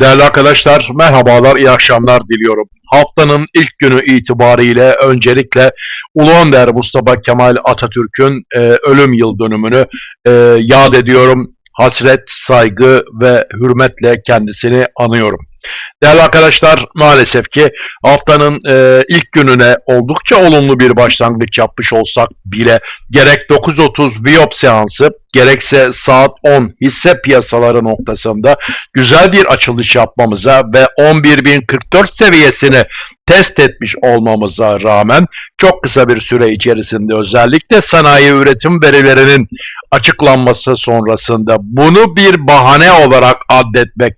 Değerli arkadaşlar, merhabalar, iyi akşamlar diliyorum. Haftanın ilk günü itibariyle öncelikle Ulu Önder Mustafa Kemal Atatürk'ün e, ölüm yıl dönümünü e, yad ediyorum. Hasret, saygı ve hürmetle kendisini anıyorum. Değerli arkadaşlar, maalesef ki haftanın e, ilk gününe oldukça olumlu bir başlangıç yapmış olsak bile gerek 9.30 biyop seansı gerekse saat 10 hisse piyasaları noktasında güzel bir açılış yapmamıza ve 11.044 seviyesini test etmiş olmamıza rağmen çok kısa bir süre içerisinde özellikle sanayi üretim verilerinin açıklanması sonrasında bunu bir bahane olarak addetmek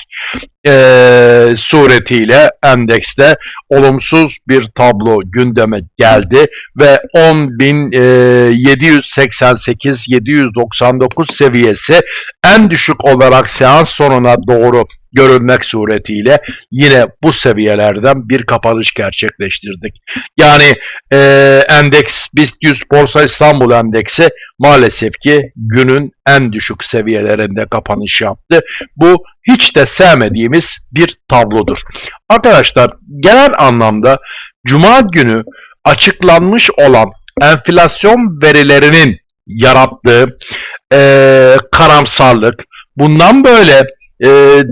eee, suretiyle endekste olumsuz bir tablo gündeme geldi ve 10.788-799 seviyesi en düşük olarak seans sonuna doğru görünmek suretiyle yine bu seviyelerden bir kapanış gerçekleştirdik. Yani eee, endeks BIST 100 Borsa İstanbul Endeksi maalesef ki günün en düşük seviyelerinde kapanış yaptı. Bu hiç de sevmediğimiz bir tablodur. Arkadaşlar genel anlamda Cuma günü açıklanmış olan enflasyon verilerinin yarattığı eee, karamsarlık, bundan böyle eee,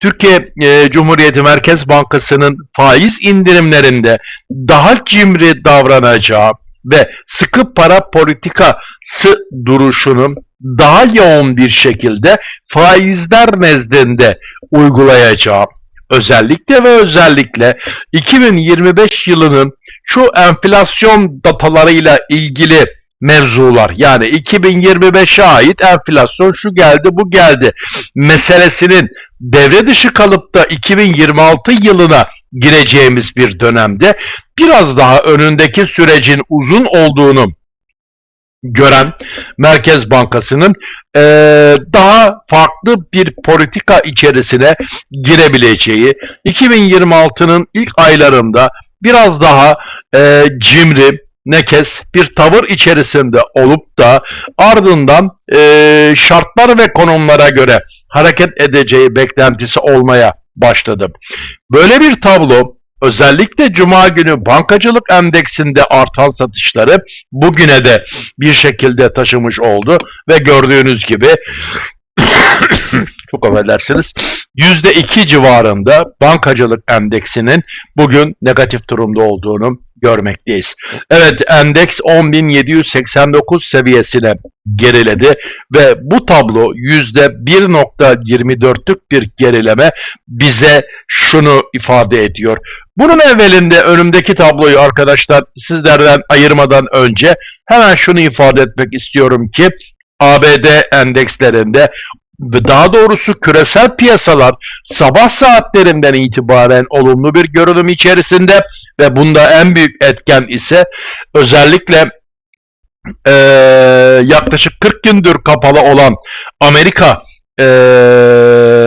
Türkiye eee, Cumhuriyeti Merkez Bankası'nın faiz indirimlerinde daha cimri davranacağı ve sıkı para politikası duruşunun daha yoğun bir şekilde faizler nezdinde uygulayacağı özellikle ve özellikle 2025 yılının şu enflasyon datalarıyla ilgili mevzular. Yani 2025'e ait enflasyon şu geldi bu geldi. Meselesinin devre dışı kalıp da 2026 yılına gireceğimiz bir dönemde biraz daha önündeki sürecin uzun olduğunu gören Merkez Bankası'nın eee, daha farklı bir politika içerisine girebileceği, 2026'nın ilk aylarında biraz daha eee, cimri, nekes bir tavır içerisinde olup da ardından eee, şartlar ve konumlara göre hareket edeceği beklentisi olmaya başladı. Böyle bir tablo özellikle Cuma günü bankacılık endeksinde artan satışları bugüne de bir şekilde taşımış oldu ve gördüğünüz gibi çok affedersiniz %2 civarında bankacılık endeksinin bugün negatif durumda olduğunu görmekteyiz. Evet endeks 10.789 seviyesine geriledi ve bu tablo %1.24'lük bir gerileme bize şunu ifade ediyor. Bunun evvelinde önümdeki tabloyu arkadaşlar sizlerden ayırmadan önce hemen şunu ifade etmek istiyorum ki ABD endekslerinde ve daha doğrusu küresel piyasalar sabah saatlerinden itibaren olumlu bir görünüm içerisinde ve bunda en büyük etken ise özellikle eee, yaklaşık 40 gündür kapalı olan Amerika eee,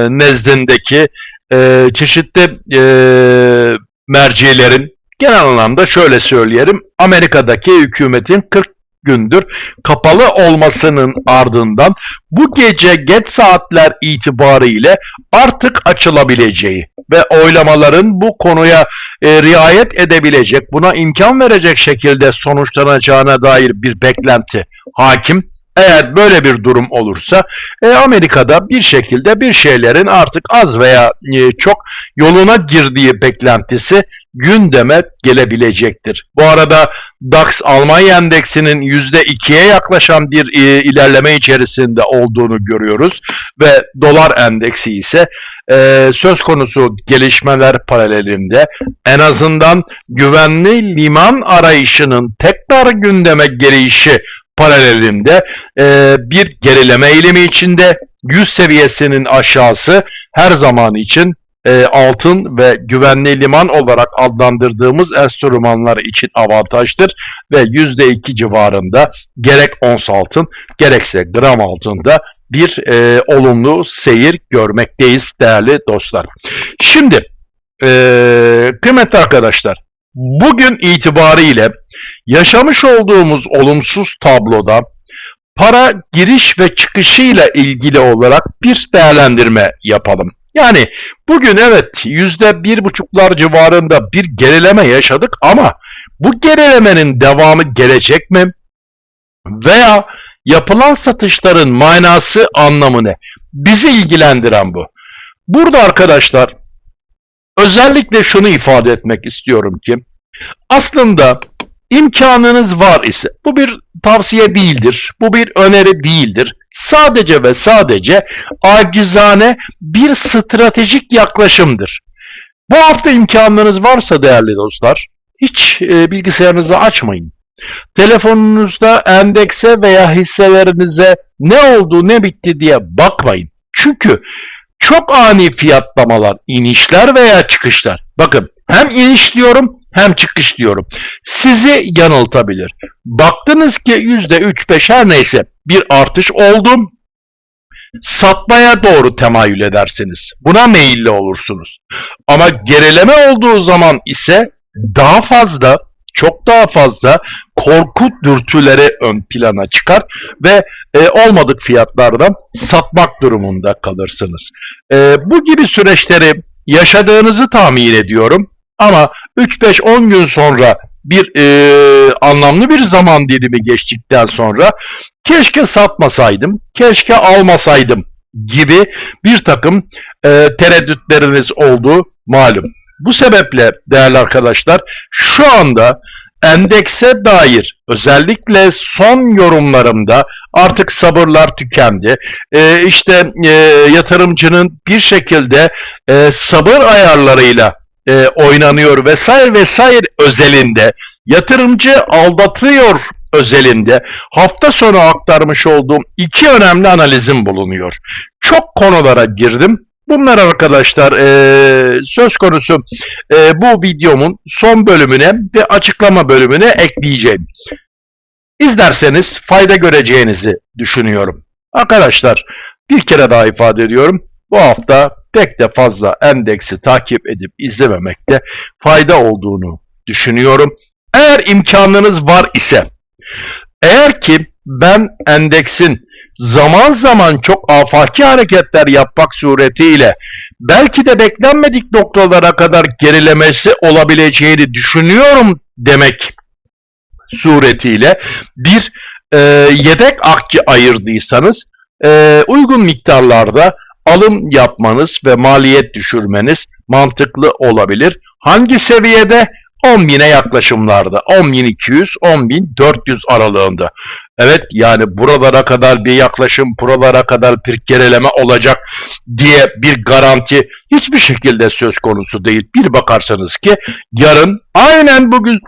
nezdindeki eee, çeşitli eee, mercilerin genel anlamda şöyle söyleyelim Amerika'daki hükümetin 40 gündür kapalı olmasının ardından bu gece geç saatler itibariyle artık açılabileceği ve oylamaların bu konuya e, riayet edebilecek, buna imkan verecek şekilde sonuçlanacağına dair bir beklenti hakim. Eğer böyle bir durum olursa e, Amerika'da bir şekilde bir şeylerin artık az veya e, çok yoluna girdiği beklentisi gündeme gelebilecektir. Bu arada DAX Almanya endeksinin %2'ye yaklaşan bir e, ilerleme içerisinde olduğunu görüyoruz ve dolar endeksi ise e, söz konusu gelişmeler paralelinde en azından güvenli liman arayışının tekrar gündeme gelişi paralelinde e, bir gerileme eğilimi içinde 100 seviyesinin aşağısı her zaman için e, altın ve güvenli liman olarak adlandırdığımız enstrümanlar için avantajdır ve %2 civarında gerek ons altın gerekse gram altında bir e, olumlu seyir görmekteyiz değerli dostlar. Şimdi e, kıymetli arkadaşlar bugün itibariyle yaşamış olduğumuz olumsuz tabloda para giriş ve çıkışıyla ilgili olarak bir değerlendirme yapalım. Yani bugün evet yüzde bir buçuklar civarında bir gerileme yaşadık ama bu gerilemenin devamı gelecek mi? Veya yapılan satışların manası anlamı ne? Bizi ilgilendiren bu. Burada arkadaşlar özellikle şunu ifade etmek istiyorum ki aslında imkanınız var ise bu bir tavsiye değildir. Bu bir öneri değildir. Sadece ve sadece acizane bir stratejik yaklaşımdır. Bu hafta imkanlarınız varsa değerli dostlar hiç e, bilgisayarınızı açmayın. Telefonunuzda endekse veya hisselerinize ne oldu ne bitti diye bakmayın. Çünkü çok ani fiyatlamalar, inişler veya çıkışlar. Bakın hem iniş diyorum hem çıkış diyorum. Sizi yanıltabilir. Baktınız ki %3-5 her neyse bir artış oldu. Satmaya doğru temayül edersiniz. Buna meyilli olursunuz. Ama gerileme olduğu zaman ise daha fazla çok daha fazla korku dürtüleri ön plana çıkar ve e, olmadık fiyatlardan satmak durumunda kalırsınız. E, bu gibi süreçleri yaşadığınızı tahmin ediyorum ama 3-5-10 gün sonra bir e, anlamlı bir zaman dilimi geçtikten sonra keşke satmasaydım, keşke almasaydım gibi bir takım e, tereddütleriniz olduğu malum. Bu sebeple değerli arkadaşlar şu anda endekse dair özellikle son yorumlarımda artık sabırlar tükendi. Ee, işte e, yatırımcının bir şekilde e, sabır ayarlarıyla e, oynanıyor vesaire vesaire özelinde yatırımcı aldatıyor özelinde hafta sonu aktarmış olduğum iki önemli analizim bulunuyor. Çok konulara girdim. Bunlar arkadaşlar e, söz konusu e, bu videomun son bölümüne ve açıklama bölümüne ekleyeceğim. İzlerseniz fayda göreceğinizi düşünüyorum. Arkadaşlar bir kere daha ifade ediyorum. Bu hafta pek de fazla endeksi takip edip izlememekte fayda olduğunu düşünüyorum. Eğer imkanınız var ise, eğer ki ben endeksin zaman zaman çok afaki hareketler yapmak suretiyle belki de beklenmedik noktalara kadar gerilemesi olabileceğini düşünüyorum demek suretiyle bir e, yedek akçe ayırdıysanız e, uygun miktarlarda alım yapmanız ve maliyet düşürmeniz mantıklı olabilir. Hangi seviyede? 10.000'e yaklaşımlarda. 10.200, 10.400 aralığında. Evet yani buralara kadar bir yaklaşım, buralara kadar bir gerileme olacak diye bir garanti hiçbir şekilde söz konusu değil. Bir bakarsanız ki yarın aynen bugün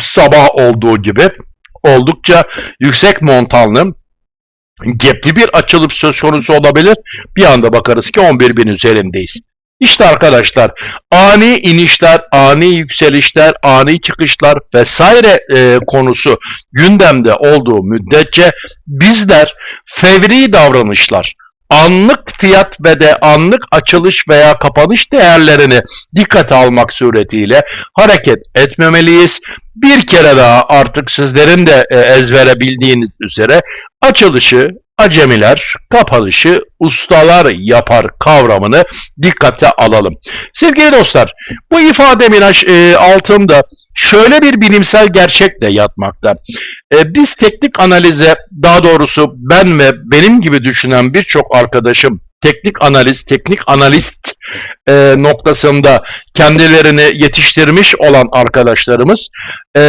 sabah olduğu gibi oldukça yüksek montanlı gepli bir açılıp söz konusu olabilir. Bir anda bakarız ki 11 bin üzerindeyiz. İşte arkadaşlar ani inişler, ani yükselişler, ani çıkışlar vesaire e, konusu gündemde olduğu müddetçe bizler fevri davranışlar, anlık fiyat ve de anlık açılış veya kapanış değerlerini dikkate almak suretiyle hareket etmemeliyiz. Bir kere daha artık sizlerin de e, ezbere bildiğiniz üzere açılışı acemiler kapanışı ustalar yapar kavramını dikkate alalım. Sevgili dostlar bu ifademin e, altında şöyle bir bilimsel gerçek de yatmakta. E, biz teknik analize daha doğrusu ben ve benim gibi düşünen birçok arkadaşım teknik analiz, teknik analist e, noktasında kendilerini yetiştirmiş olan arkadaşlarımız e,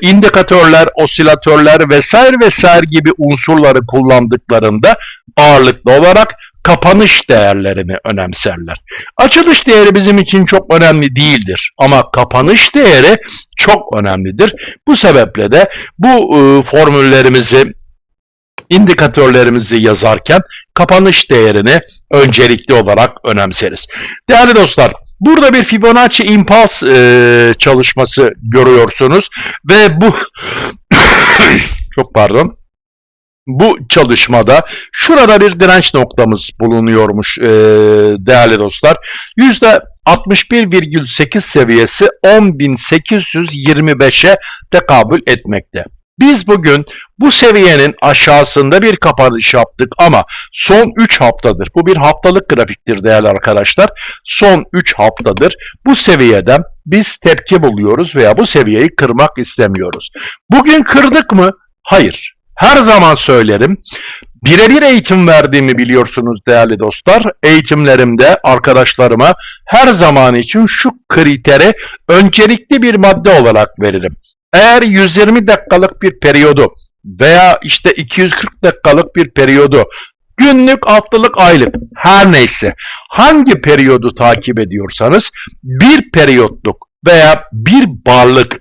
indikatörler, osilatörler vesaire vesaire gibi unsurları kullandıklarında ağırlıklı olarak kapanış değerlerini önemserler. Açılış değeri bizim için çok önemli değildir ama kapanış değeri çok önemlidir. Bu sebeple de bu e, formüllerimizi indikatörlerimizi yazarken kapanış değerini öncelikli olarak önemseriz. Değerli dostlar, burada bir Fibonacci impulse e, çalışması görüyorsunuz ve bu çok pardon bu çalışmada şurada bir direnç noktamız bulunuyormuş e, değerli dostlar. %61,8 seviyesi 10.825'e tekabül etmekte. Biz bugün bu seviyenin aşağısında bir kapanış yaptık ama son 3 haftadır. Bu bir haftalık grafiktir değerli arkadaşlar. Son 3 haftadır bu seviyeden biz tepki buluyoruz veya bu seviyeyi kırmak istemiyoruz. Bugün kırdık mı? Hayır. Her zaman söylerim. Birebir eğitim verdiğimi biliyorsunuz değerli dostlar. Eğitimlerimde arkadaşlarıma her zaman için şu kriteri öncelikli bir madde olarak veririm. Eğer 120 dakikalık bir periyodu veya işte 240 dakikalık bir periyodu günlük, haftalık, aylık her neyse hangi periyodu takip ediyorsanız bir periyotluk veya bir barlık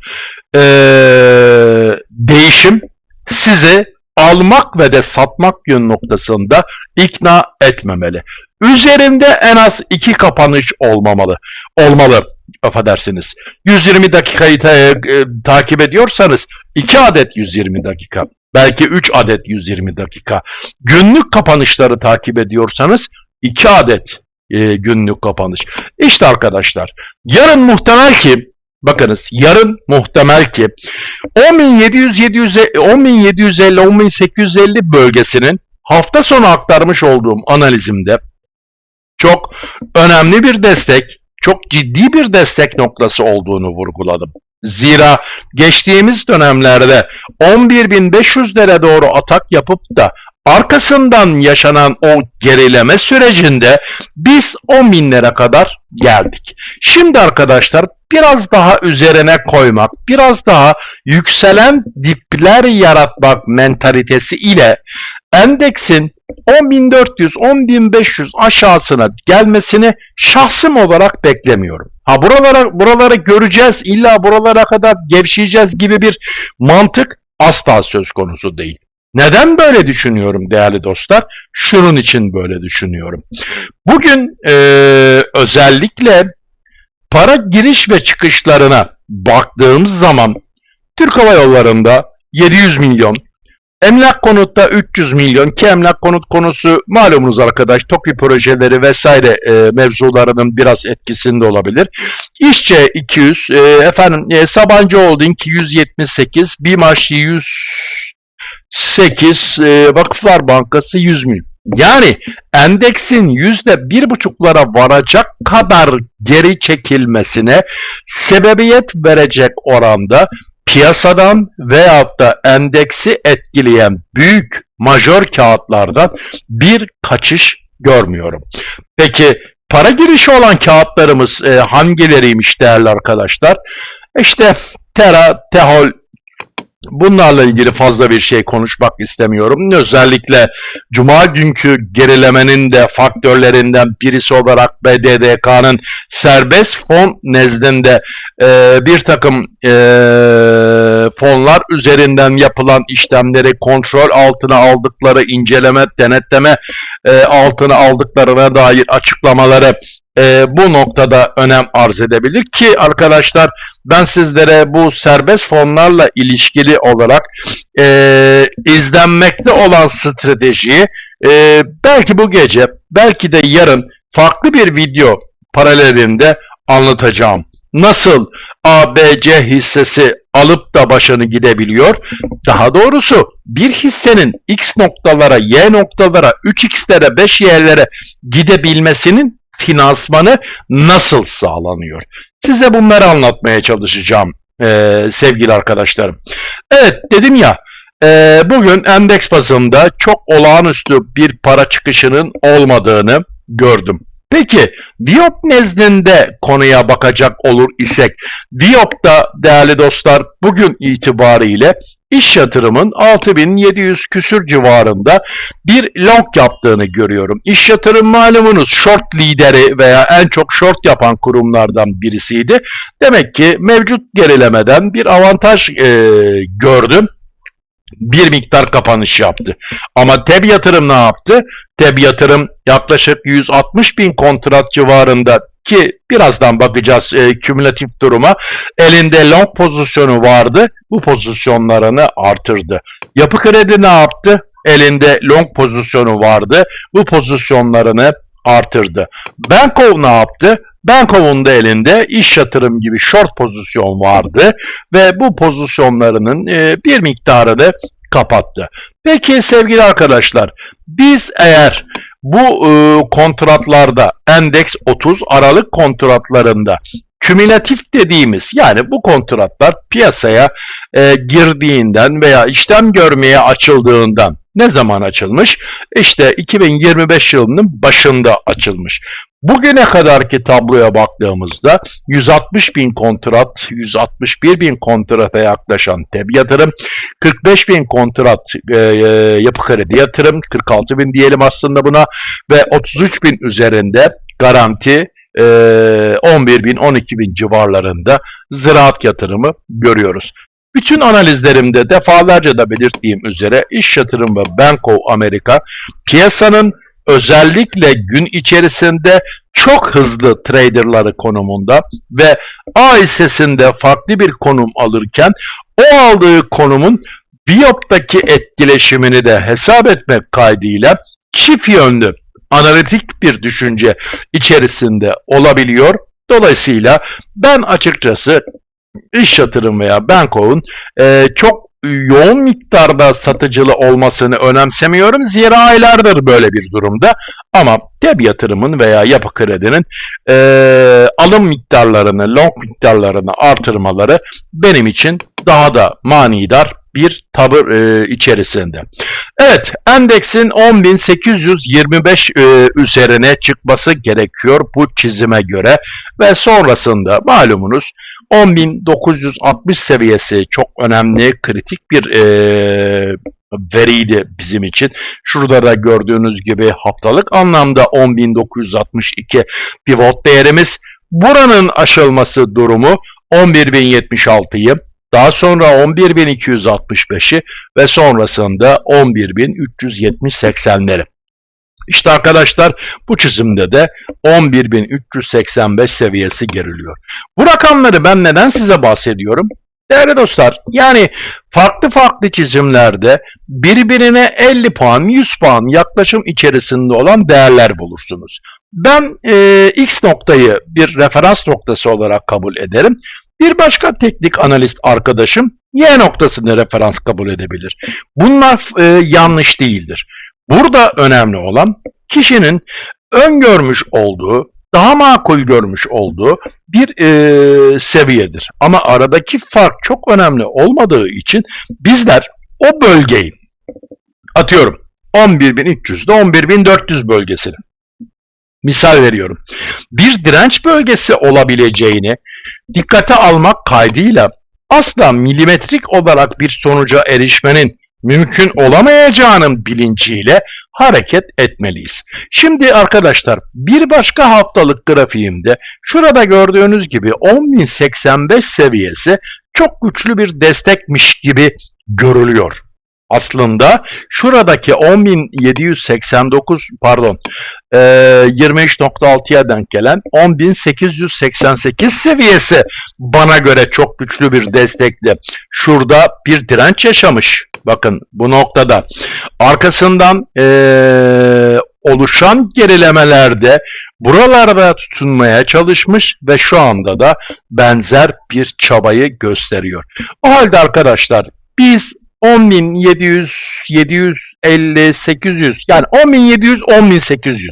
eee, değişim sizi almak ve de satmak yön noktasında ikna etmemeli. Üzerinde en az iki kapanış olmamalı. Olmalı. Affedersiniz. 120 dakikayı ta- e, takip ediyorsanız 2 adet 120 dakika. Belki 3 adet 120 dakika. Günlük kapanışları takip ediyorsanız 2 adet e, günlük kapanış. İşte arkadaşlar yarın muhtemel ki bakınız yarın muhtemel ki 10.700 10.750 10.850 bölgesinin hafta sonu aktarmış olduğum analizimde çok önemli bir destek, çok ciddi bir destek noktası olduğunu vurguladım. Zira geçtiğimiz dönemlerde 11.500'lere doğru atak yapıp da arkasından yaşanan o gerileme sürecinde biz 10.000'lere kadar geldik. Şimdi arkadaşlar biraz daha üzerine koymak, biraz daha yükselen dipler yaratmak mentalitesi ile endeksin 10.400, 10.500 aşağısına gelmesini şahsım olarak beklemiyorum. Ha buralara buraları göreceğiz, illa buralara kadar gevşeyeceğiz gibi bir mantık asla söz konusu değil. Neden böyle düşünüyorum değerli dostlar? Şunun için böyle düşünüyorum. Bugün eee, özellikle para giriş ve çıkışlarına baktığımız zaman Türk Hava Yolları'nda 700 milyon, emlak konutta 300 milyon ki emlak konut konusu malumunuz arkadaş TOKİ projeleri vesaire e, mevzularının biraz etkisinde olabilir. İşçe 200, e, efendim e, Sabancı Holding 178, BİMAŞ 108, e, Vakıflar Bankası 100 milyon. Yani endeksin yüzde bir buçuklara varacak kadar geri çekilmesine sebebiyet verecek oranda piyasadan veyahut da endeksi etkileyen büyük majör kağıtlardan bir kaçış görmüyorum. Peki para girişi olan kağıtlarımız e, hangileriymiş değerli arkadaşlar? İşte Tera, Tehol, Bunlarla ilgili fazla bir şey konuşmak istemiyorum. Özellikle Cuma günkü gerilemenin de faktörlerinden birisi olarak BDDK'nın serbest fon nezdinde e, bir takım e, fonlar üzerinden yapılan işlemleri kontrol altına aldıkları, inceleme, denetleme e, altına aldıklarına dair açıklamaları e, bu noktada önem arz edebilir ki arkadaşlar ben sizlere bu serbest fonlarla ilişkili olarak e, izlenmekte olan stratejiyi e, belki bu gece belki de yarın farklı bir video paralelinde anlatacağım. Nasıl ABC hissesi alıp da başını gidebiliyor? Daha doğrusu bir hissenin X noktalara, Y noktalara, 3X'lere, 5Y'lere gidebilmesinin finansmanı nasıl sağlanıyor? Size bunları anlatmaya çalışacağım eee, sevgili arkadaşlarım. Evet dedim ya eee, bugün endeks bazında çok olağanüstü bir para çıkışının olmadığını gördüm. Peki Diop nezdinde konuya bakacak olur isek Diop'ta değerli dostlar bugün itibariyle iş yatırımın 6700 küsür civarında bir long yaptığını görüyorum. İş yatırım malumunuz short lideri veya en çok short yapan kurumlardan birisiydi. Demek ki mevcut gerilemeden bir avantaj e, gördüm. Bir miktar kapanış yaptı. Ama TEB yatırım ne yaptı? TEB yatırım yaklaşık 160 bin kontrat civarında ki birazdan bakacağız e, kümülatif duruma. Elinde long pozisyonu vardı. Bu pozisyonlarını artırdı. Yapı kredi ne yaptı? Elinde long pozisyonu vardı. Bu pozisyonlarını artırdı. Bankov ne yaptı? Bankov'un da elinde iş yatırım gibi short pozisyon vardı ve bu pozisyonlarının e, bir miktarını kapattı. Peki sevgili arkadaşlar biz eğer bu e, kontratlarda endeks 30 Aralık kontratlarında kümülatif dediğimiz yani bu kontratlar piyasaya e, girdiğinden veya işlem görmeye açıldığından ne zaman açılmış? İşte 2025 yılının başında açılmış. Bugüne kadarki tabloya baktığımızda 160 bin kontrat, 161 bin kontrata yaklaşan TEB yatırım, 45 bin kontrat e, e, yapı kredi yatırım, 46 bin diyelim aslında buna ve 33 bin üzerinde garanti e, 11 bin 12 bin civarlarında ziraat yatırımı görüyoruz. Bütün analizlerimde defalarca da belirttiğim üzere iş yatırım ve Bank of America piyasanın özellikle gün içerisinde çok hızlı traderları konumunda ve A hissesinde farklı bir konum alırken o aldığı konumun Viyop'taki etkileşimini de hesap etmek kaydıyla çift yönlü analitik bir düşünce içerisinde olabiliyor. Dolayısıyla ben açıkçası iş yatırım veya Bankov'un e, çok yoğun miktarda satıcılı olmasını önemsemiyorum. Zira aylardır böyle bir durumda. Ama TEB yatırımın veya yapı kredinin e, alım miktarlarını, long miktarlarını artırmaları benim için daha da manidar bir tavır e, içerisinde. Evet, endeksin 10.825 e, üzerine çıkması gerekiyor bu çizime göre ve sonrasında malumunuz 10.960 seviyesi çok önemli, kritik bir e, veriydi bizim için. Şurada da gördüğünüz gibi haftalık anlamda 10.962 pivot değerimiz. Buranın aşılması durumu 11.076'yı daha sonra 11.265'i ve sonrasında 11.370-80'leri. İşte arkadaşlar bu çizimde de 11.385 seviyesi geriliyor. Bu rakamları ben neden size bahsediyorum? Değerli dostlar, yani farklı farklı çizimlerde birbirine 50 puan, 100 puan yaklaşım içerisinde olan değerler bulursunuz. Ben e, X noktayı bir referans noktası olarak kabul ederim. Bir başka teknik analist arkadaşım Y noktasını referans kabul edebilir. Bunlar e, yanlış değildir. Burada önemli olan kişinin öngörmüş olduğu, daha makul görmüş olduğu bir e, seviyedir. Ama aradaki fark çok önemli olmadığı için bizler o bölgeyi atıyorum 11.300'de 11.400 bölgesini misal veriyorum. Bir direnç bölgesi olabileceğini dikkate almak kaydıyla asla milimetrik olarak bir sonuca erişmenin mümkün olamayacağının bilinciyle hareket etmeliyiz. Şimdi arkadaşlar bir başka haftalık grafiğimde şurada gördüğünüz gibi 10.085 seviyesi çok güçlü bir destekmiş gibi görülüyor. Aslında şuradaki 10.789 pardon e, 23.6'ya denk gelen 10.888 seviyesi bana göre çok güçlü bir destekli. Şurada bir direnç yaşamış. Bakın bu noktada. Arkasından e, oluşan gerilemelerde buralarda tutunmaya çalışmış ve şu anda da benzer bir çabayı gösteriyor. O halde arkadaşlar biz 10.700, 750, 800 yani 10.700, 10.800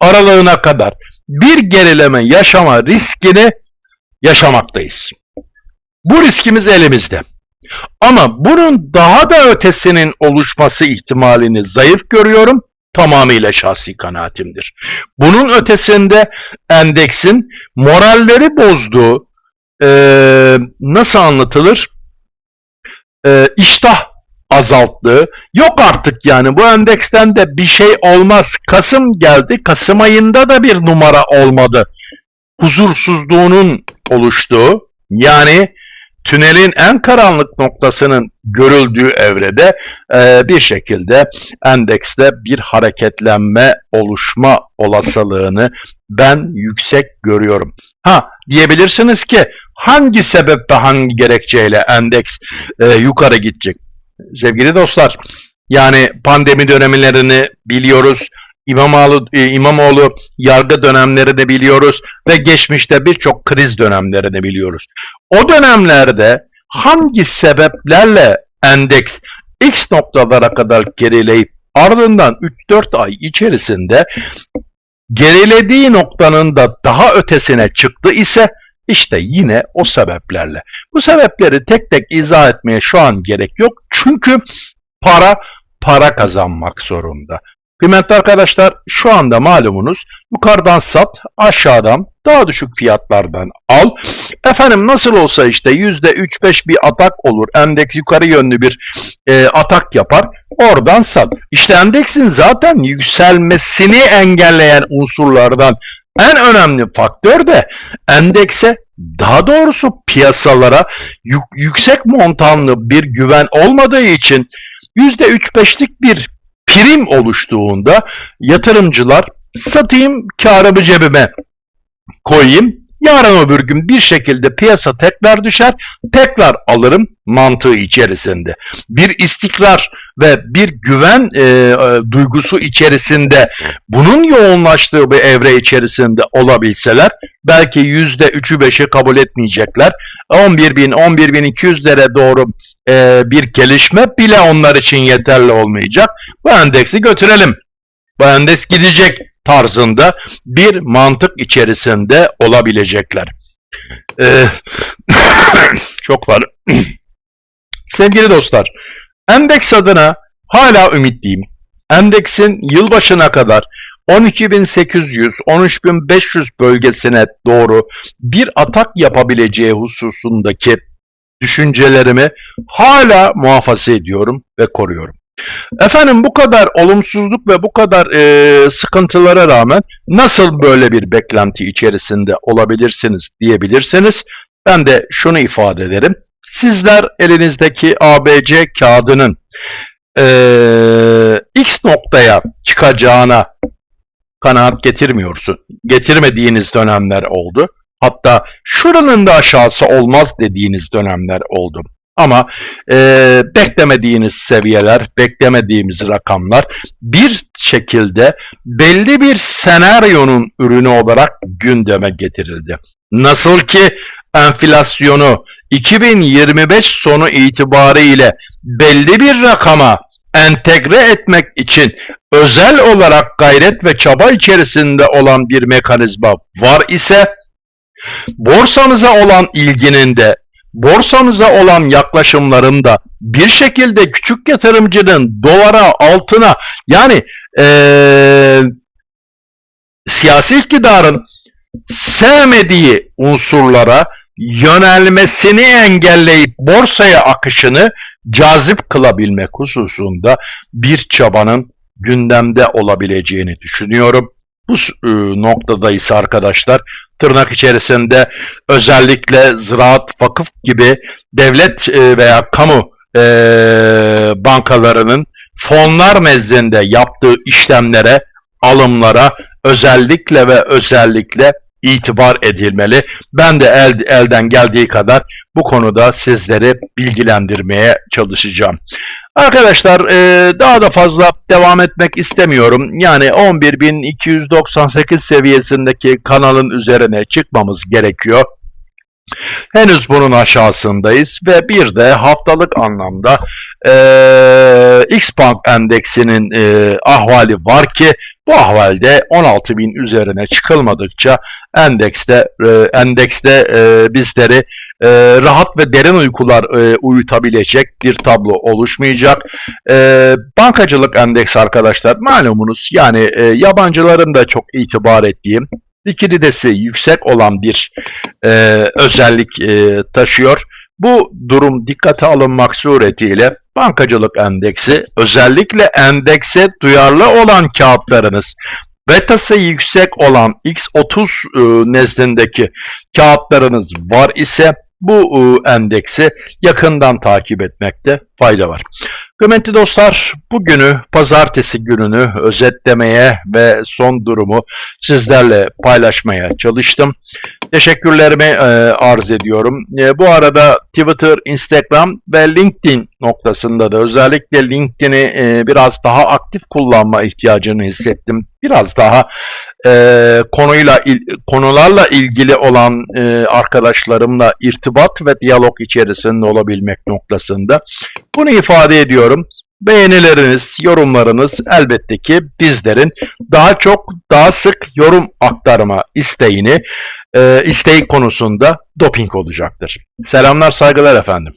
aralığına kadar bir gerileme yaşama riskini yaşamaktayız. Bu riskimiz elimizde. Ama bunun daha da ötesinin oluşması ihtimalini zayıf görüyorum. Tamamıyla şahsi kanaatimdir. Bunun ötesinde endeksin moralleri bozduğu e, nasıl anlatılır? e, iştah azalttı. Yok artık yani bu endeksten de bir şey olmaz. Kasım geldi. Kasım ayında da bir numara olmadı. Huzursuzluğunun oluştuğu yani tünelin en karanlık noktasının görüldüğü evrede e, bir şekilde endekste bir hareketlenme oluşma olasılığını ben yüksek görüyorum. Ha diyebilirsiniz ki hangi sebeple hangi gerekçeyle endeks e, yukarı gidecek? Sevgili dostlar yani pandemi dönemlerini biliyoruz. İmamoğlu, e, İmamoğlu yargı dönemlerini biliyoruz ve geçmişte birçok kriz dönemlerini biliyoruz. O dönemlerde hangi sebeplerle endeks X noktalara kadar gerileyip ardından 3-4 ay içerisinde gerilediği noktanın da daha ötesine çıktı ise işte yine o sebeplerle. Bu sebepleri tek tek izah etmeye şu an gerek yok. Çünkü para para kazanmak zorunda. Kıymetli arkadaşlar şu anda malumunuz yukarıdan sat aşağıdan daha düşük fiyatlardan al. Efendim nasıl olsa işte %3-5 bir atak olur. Endeks yukarı yönlü bir e, atak yapar. Oradan sat. İşte endeksin zaten yükselmesini engelleyen unsurlardan en önemli faktör de endekse daha doğrusu piyasalara yük, yüksek montanlı bir güven olmadığı için %3-5'lik bir prim oluştuğunda yatırımcılar satayım karımı cebime koyayım. Yarın öbür gün bir şekilde piyasa tekrar düşer, tekrar alırım mantığı içerisinde. Bir istikrar ve bir güven e, e, duygusu içerisinde bunun yoğunlaştığı bir evre içerisinde olabilseler belki yüzde üçü beşi kabul etmeyecekler. 11 bin, 11 bin 200'lere doğru e, bir gelişme bile onlar için yeterli olmayacak. Bu endeksi götürelim. Bu endeks gidecek tarzında bir mantık içerisinde olabilecekler. Ee, çok var. Sevgili dostlar, endeks adına hala ümitliyim. Endeksin yılbaşına kadar 12.800-13.500 bölgesine doğru bir atak yapabileceği hususundaki düşüncelerimi hala muhafaza ediyorum ve koruyorum. Efendim bu kadar olumsuzluk ve bu kadar e, sıkıntılara rağmen nasıl böyle bir beklenti içerisinde olabilirsiniz diyebilirsiniz. Ben de şunu ifade ederim. Sizler elinizdeki ABC kağıdının e, X noktaya çıkacağına kanaat getirmiyorsun. Getirmediğiniz dönemler oldu. Hatta şuranın da aşağısı olmaz dediğiniz dönemler oldu. Ama e, beklemediğiniz seviyeler, beklemediğimiz rakamlar bir şekilde belli bir senaryonun ürünü olarak gündeme getirildi. Nasıl ki enflasyonu 2025 sonu itibariyle belli bir rakama entegre etmek için özel olarak gayret ve çaba içerisinde olan bir mekanizma var ise borsamıza olan ilginin de borsamıza olan yaklaşımların da bir şekilde küçük yatırımcının dolara, altına yani ee, siyasi iktidarın sevmediği unsurlara yönelmesini engelleyip borsaya akışını cazip kılabilmek hususunda bir çabanın gündemde olabileceğini düşünüyorum. Bu e, noktada ise arkadaşlar tırnak içerisinde özellikle ziraat, vakıf gibi devlet e, veya kamu e, bankalarının fonlar nezdinde yaptığı işlemlere, alımlara özellikle ve özellikle itibar edilmeli. Ben de el, elden geldiği kadar bu konuda sizleri bilgilendirmeye çalışacağım. Arkadaşlar e, daha da fazla devam etmek istemiyorum. Yani 11.298 seviyesindeki kanalın üzerine çıkmamız gerekiyor. Henüz bunun aşağısındayız ve bir de haftalık anlamda e, X-Bank endeksinin e, ahvali var ki bu ahvalde 16.000 üzerine çıkılmadıkça endekste e, endekste e, bizleri e, rahat ve derin uykular e, uyutabilecek bir tablo oluşmayacak. E, bankacılık endeksi arkadaşlar malumunuz yani e, yabancıların da çok itibar ettiği likiditesi yüksek olan bir e, özellik e, taşıyor. Bu durum dikkate alınmak suretiyle bankacılık endeksi özellikle endekse duyarlı olan kağıtlarınız betası yüksek olan X30 e, nezdindeki kağıtlarınız var ise bu e, endeksi yakından takip etmekte fayda var. Kıymetli dostlar, bugünü, pazartesi gününü özetlemeye ve son durumu sizlerle paylaşmaya çalıştım. Teşekkürlerimi e, arz ediyorum. E, bu arada Twitter, Instagram ve LinkedIn noktasında da özellikle LinkedIn'i e, biraz daha aktif kullanma ihtiyacını hissettim. Biraz daha e, konuyla il- konularla ilgili olan e, arkadaşlarımla irtibat ve diyalog içerisinde olabilmek noktasında. Bunu ifade ediyorum. Beğenileriniz, yorumlarınız elbette ki bizlerin daha çok, daha sık yorum aktarma isteğini, e, isteği konusunda doping olacaktır. Selamlar, saygılar efendim.